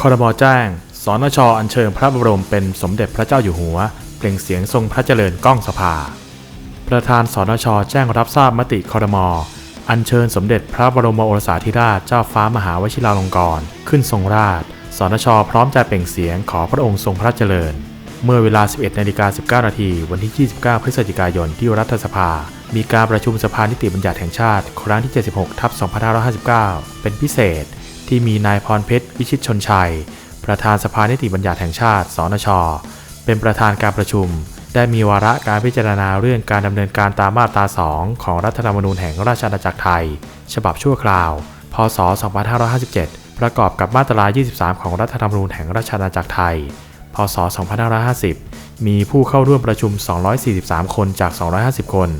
คอรมอแจ้ง สนชอัญเชิญพระบรมเป็นสมเด็จพระเจ้าอยู่หัว เปล่งเสียงทรงพระเจริญก้องสภา ประธานสนชแจ้งรับทราบมติคอรมออัญเชิญสมเด็จพระบรมโอรสาธิราชเจ้าฟ้ามหาวชิราลงกรณ์ขึ้นทรงราชสนชพร้อมใจเปล่งเสียงขอพระองค์ทรงพระเจริญ เมื่อเวลา 11นาฬิกา19นาทีวันที่ 29 พฤศจิกายนที่รัฐสภา มีการประชุมสภานิติบัญญัติแห่งชาติ ครั้งที่ 76 ทับ 2559 เป็นพิเศษ ที่มีนายพรเพชร วิชิตชนชัย ประธานสภานิติบัญญัติแห่งชาติ สนช เป็นประธานการประชุม ได้มีวาระการพิจารณาเรื่องการดำเนินการตามมาตรา 2 ของรัฐธรรมนูญแห่งราชอาณาจักรไทย ฉบับชั่วคราว พศ 2557 ประกอบกับมาตรา 23 ของรัฐธรรมนูญแห่งราชอาณาจักรไทย ศ 2550 มีผู้เข้าร่วมประชุม 243 คนจาก 250 คน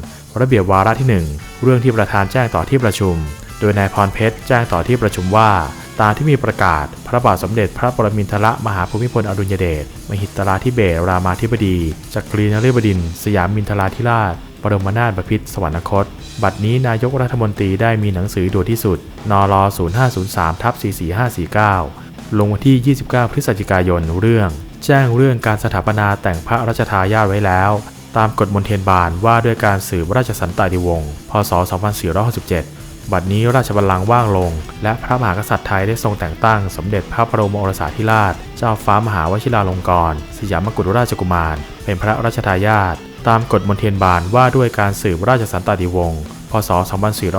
ระเบียบวาระที่ 1 เรื่องที่ประธานแจ้งต่อที่ประชุม โดยนายพรเพชรแจ้งต่อที่ประชุมว่าตามที่มีประกาศ พระบาทสมเด็จพระปรมินทรมหาภูมิพลอดุลยเดช มหิตราธิเบศรามาธิบดี จักรีนฤบดิน สยามมินทราธิราชบรมนาถบพิตรสวรรคต บัดนี้นายกรัฐมนตรีได้มีหนังสือด่วนที่สุด นร0503ทับ44549 ลงวันที่ 29 พฤศจิกายน เรื่อง แจ้งเรื่องการสถาปนาแต่งพระราชทายาทไว้แล้ว ตามกฎมนเทียนบานว่าด้วยการสืบราชสันตติวงศ์พศ 2467 บัดนี้ราชบัลลังก์ว่างลง และพระมหากษัตริย์ไทยได้ทรงแต่งตั้ง สมเด็จพระบรมโอรสาธิราช เจ้าฟ้ามหาวชิราลงกรณ์สยามกุฎราชกุมาร เป็นพระราชทายาทตามกฎมนเทียนบานว่าด้วยการสืบราชสันตติวงศ์พศ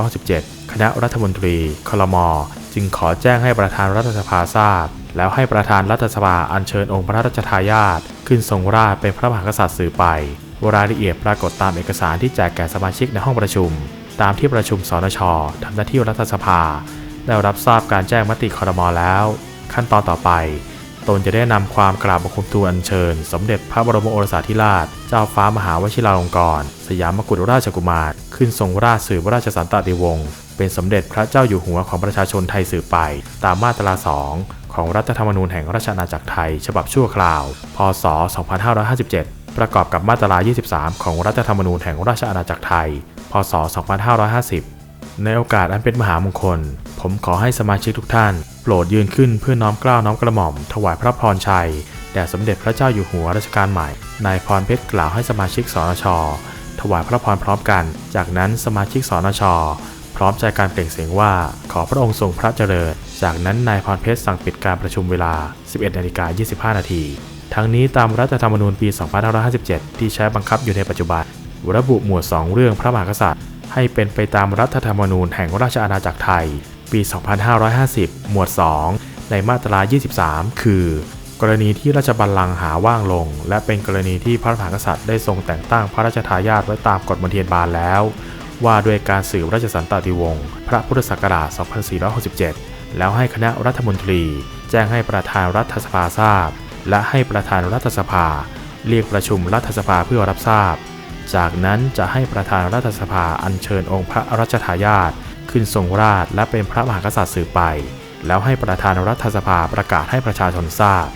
2467 คณะรัฐมนตรีคลม จึงขอแจ้งให้ประธานรัฐสภาทราบ แล้วให้ประธานรัฐสภาอัญเชิญองค์พระราชทายาทขึ้นทรงราชเป็นพระมหากษัตริย์สื่อไปรายละเอียดปรากฏตามเอกสารที่แจกแก่สมาชิกในห้องประชุม ตามที่ประชุมสนชทำหน้าที่รัฐสภา ได้รับทราบการแจ้งมติคอรมอแล้ว ขั้นตอนต่อไป ตนจะได้นำความกราบบังคมทูลอัญเชิญ สมเด็จพระบรมโอรสาธิราช เจ้าฟ้ามหาวชิราลงกรณ์สยามกุฎราชกุมาร ขึ้นทรงราชสืบราชสันตติวงศ์เป็นสมเด็จพระเจ้าอยู่หัวของประชาชนไทยสืบไป ตามมาตราสองของรัฐธรรมนูญแห่งราชอาณาจักรไทย ฉบับชั่วคราว พศ 2557 ประกอบกับมาตรา 23 ของรัฐธรรมนูญแห่งราชอาณาจักรไทย พศ 2550 ในโอกาสอันเป็นมหามงคล ผมขอให้สมาชิกทุกท่าน โปรดยืนขึ้นเพื่อน้อมเกล้าน้อมกระหม่อม ถวายพระพรชัย แด่สมเด็จพระเจ้าอยู่หัวรัชกาลใหม่ นายพรเพชรกล่าวให้สมาชิกสนช ถวายพระพรพร้อมกัน จากนั้นสมาชิกสนช พร้อมใจการเปล่งเสียงว่า ขอพระองค์ทรงพระเจริญ จากนั้นนายพรเพชรสั่งปิดการประชุมเวลา 11นาฬิกา25 นาทีทั้งนี้ตามรัฐธรรมนูญปี 2557 ที่ใช้บังคับอยู่ในปัจจุบัน ระบุหมวด 2 เรื่องพระมหากษัตริย์ ให้เป็นไปตามรัฐธรรมนูญแห่งราชอาณาจักรไทย ปี 2550 หมวด 2 ในมาตรา 23 คือ กรณีที่ราชบัลลังก์หาว่างลง และเป็นกรณีที่พระมหากษัตริย์ได้ทรงแต่งตั้งพระราชทายาทไว้ตามกฎมนเทียนบานแล้ว ว่าด้วยการสืบราชสันตติวงศ์พระพุทธศักราช 2467 แล้วให้คณะรัฐมนตรี แจ้งให้ประธานรัฐสภาทราบ และให้ประธานรัฐสภา เรียกประชุมรัฐสภาเพื่อรับทราบ จากนั้นจะให้ประธานรัฐสภาอัญเชิญองค์พระรัชทายาทขึ้นทรงราชและเป็นพระมหากษัตริย์สืบไป แล้วให้ประธานรัฐสภาประกาศให้ประชาชนทราบ